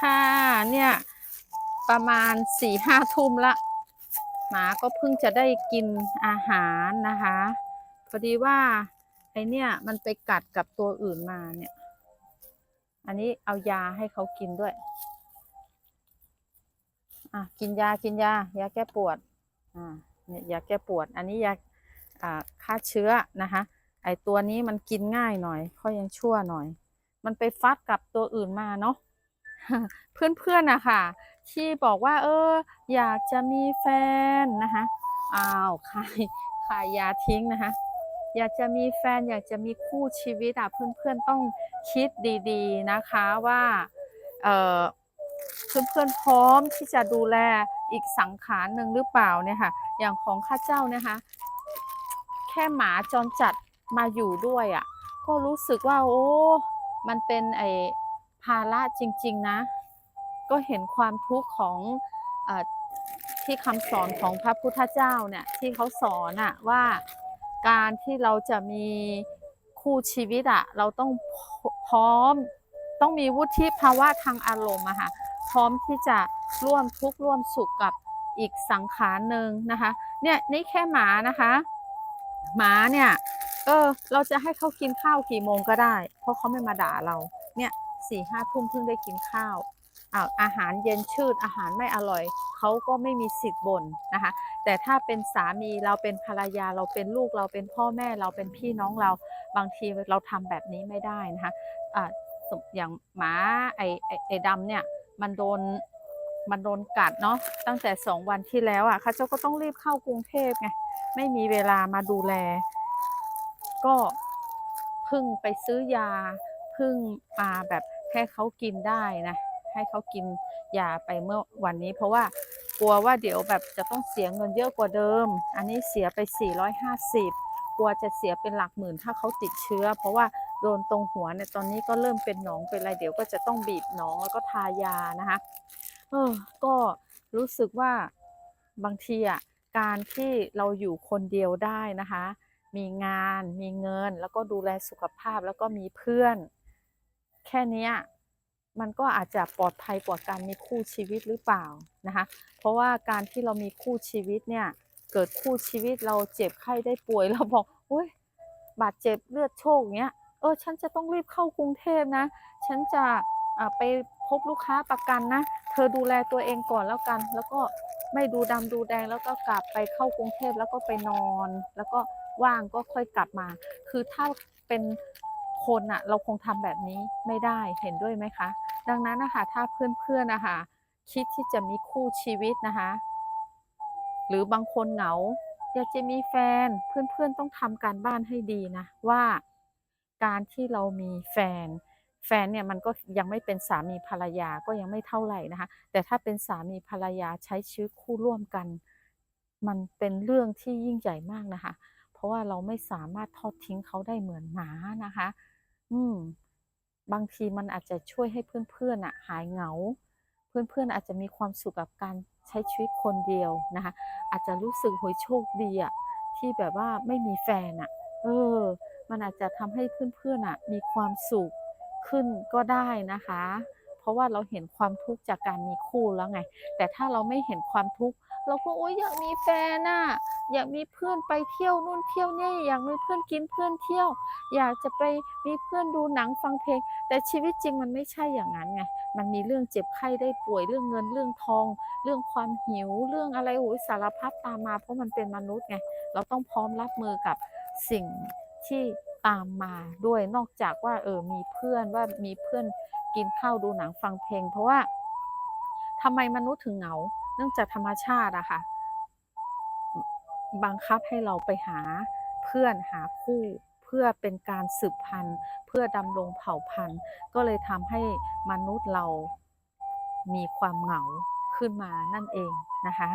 ค่ะ เนี่ย ประมาณสี่ห้าทุ่มละ หมาก็เพิ่งจะได้กินอาหารนะคะพอดีว่าไอเนี่ยมันไปกัดกับตัวอื่นมาเนี่ย อันนี้เอายาให้เขากินด้วย อะกินยากินยายาแก้ปวด อ่าเนี่ยยาแก้ปวด อันนี้ยาอ่าฆ่าเชื้อนะคะ ไอตัวนี้มันกินง่ายหน่อยเขายังชั่วหน่อย มันไปฟัดกับตัวอื่นมาเนาะ เพื่อนๆนะคะที่บอกว่า เออ อยากจะมีแฟนนะคะอ้าวขายขายยาทิ้งนะคะ อยากจะมีแฟนอยากจะมีคู่ชีวิตอะเพื่อนๆต้องคิดดีๆนะคะว่าเออเพื่อนๆพร้อมที่จะดูแลอีกสังขารหนึ่งหรือเปล่าเนี่ยค่ะ อย่างของข้าเจ้านะคะ แค่หมาจรจัดมาอยู่ด้วยอะ ก็รู้สึกว่าโอ้ มันเป็นไอาระจริง ๆ นะ ก็เห็นความทุกข์ของอที่คำสอนของพระพุทธเจ้าเนี่ยที่เขาสอนอะว่าการที่เราจะมีคู่ชีวิตอะเราต้องพร้อมต้องมีวุฒิภาวะทางอารมณ์อะค่ะพร้อมที่จะร่วมทุกข์ร่วมสุขกับอีกสังขารหนึ่งนะคะเนี่ยนี่แค่หมานะคะหมาเนี่ยเออเราจะให้เขากินข้าวกี่โมงก็ได้ เพราะเขาไม่มาด่าเราเนี่ย สี่ห้าทุ่มเพิ่งได้กินข้าวอาอาหารเย็นชืดอาหารไม่อร่อย เขาก็ไม่มีสิทธิ์บ่นนะคะ แต่ถ้าเป็นสามีเราเป็นภรรยาเราเป็นลูกเราเป็นพ่อแม่เราเป็นพี่น้องเรา บางทีเราทำแบบนี้ไม่ได้นะคะอ่าสมอย่างหมาไอไอไอดำเนี่ยมันโดนมันโดนกัดเนาะตั้งแต่สองวันที่แล้วอะข้าเจ้าก็ต้องรีบเข้ากรุงเทพไงไม่มีเวลามาดูแล ก็เพึ่งไปซื้อยา พึ่งมาแบบให้เขากินได้นะ ให้เขากินยาไปเมื่อวันนี้ เพราะว่ากลัวว่าเดี๋ยวแบบจะต้องเสียเงินเยอะกว่าเดิม อันนี้เสียไป 450กลัวจะเสียเป็นหลักหมื่นถ้าเขาติดเชื้อ เพราะว่าโดนตรงหัวเนี่ยตอนนี้ก็เริ่มเป็นหนองเป็นอะไรเดี๋ยวก็จะต้องบีบหนองแล้วก็ทายานะคะเออก็รู้สึกว่าบางทีอะการที่เราอยู่คนเดียวได้นะคะ มีงาน มีเงิน แล้วก็ดูแลสุขภาพแล้วก็มีเพื่อน แค่นี้มันก็อาจจะปลอดภัยกว่าการมีคู่ชีวิตหรือเปล่านะคะ เพราะว่าการที่เรามีคู่ชีวิตเนี่ยเกิดคู่ชีวิตเราเจ็บไข้ได้ป่วยเราบอกอุ้ยบาดเจ็บเลือดโชกเงี้ยเออฉันจะต้องรีบเข้ากรุงเทพนะ ฉันจะอ่าไปพบลูกค้าประกันนะ เธอดูแลตัวเองก่อนแล้วกัน แล้วก็ไม่ดูดำดูแดงแล้วก็กลับไปเข้ากรุงเทพแล้วก็ไปนอน แล้วก็ว่างก็ค่อยกลับมา คือถ้าเป็น คนอะเราคงทำแบบนี้ไม่ได้เห็นด้วยไหมคะ ดังนั้นนะคะถ้าเพื่อนๆนะคะคิดที่จะมีคู่ชีวิตนะคะ หรือบางคนเหงาอยากจะมีแฟนเพื่อนๆต้องทำการบ้านให้ดีนะว่าการที่เรามีแฟน แฟนเนี่ยมันก็ยังไม่เป็นสามีภรรยาก็ยังไม่เท่าไหร่นะคะ แต่ถ้าเป็นสามีภรรยาใช้ชีวิตคู่ร่วมกัน มันเป็นเรื่องที่ยิ่งใหญ่มากนะคะ เพราะว่าเราไม่สามารถทอดทิ้งเขาได้เหมือนหมานะคะ อืม บางทีมันอาจจะช่วยให้เพื่อนๆอะ หายเหงา เพื่อนๆอาจจะมีความสุขกับการใช้ชีวิตคนเดียวนะคะ อาจจะรู้สึกโหยโชคดีอะที่แบบว่าไม่มีแฟนอะ เออ มันอาจจะทำให้เพื่อนๆอะ มีความสุขขึ้นก็ได้นะคะ เพราะว่าเราเห็นความทุกข์จากการมีคู่แล้วไง แต่ถ้าเราไม่เห็นความทุกข์ เราก็โอ๊ยอยากมีแฟนน่ะอยากมีเพื่อนไปเที่ยวนู่นเที่ยวนี่อยากมีเพื่อนกินเพื่อนเที่ยว อยากจะไปมีเพื่อนดูหนังฟังเพลง แต่ชีวิตจริงมันไม่ใช่อย่างนั้นไงมันมีเรื่องเจ็บไข้ได้ป่วยเรื่องเงินเรื่องทอง เรื่องความหิว เรื่องอะไรโอ้ยสารพัดตามมา เพราะมันเป็นมนุษย์ไงเราต้องพร้อมรับมือกับสิ่งที่ตามมาด้วยนอกจากว่าเออมีเพื่อนว่ามีเพื่อนกินข้าวดูหนังฟังเพลง เพราะว่า ทำไมมนุษย์ถึงเหงา เนื่องจากธรรมชาติอะค่ะ บังคับให้เราไปหาเพื่อนหาคู่เพื่อเป็นการสืบพันธุ์ เพื่อดำรงเผ่าพันธุ์ ก็เลยทำให้มนุษย์เรามีความเหงาขึ้นมานั่นเองนะคะ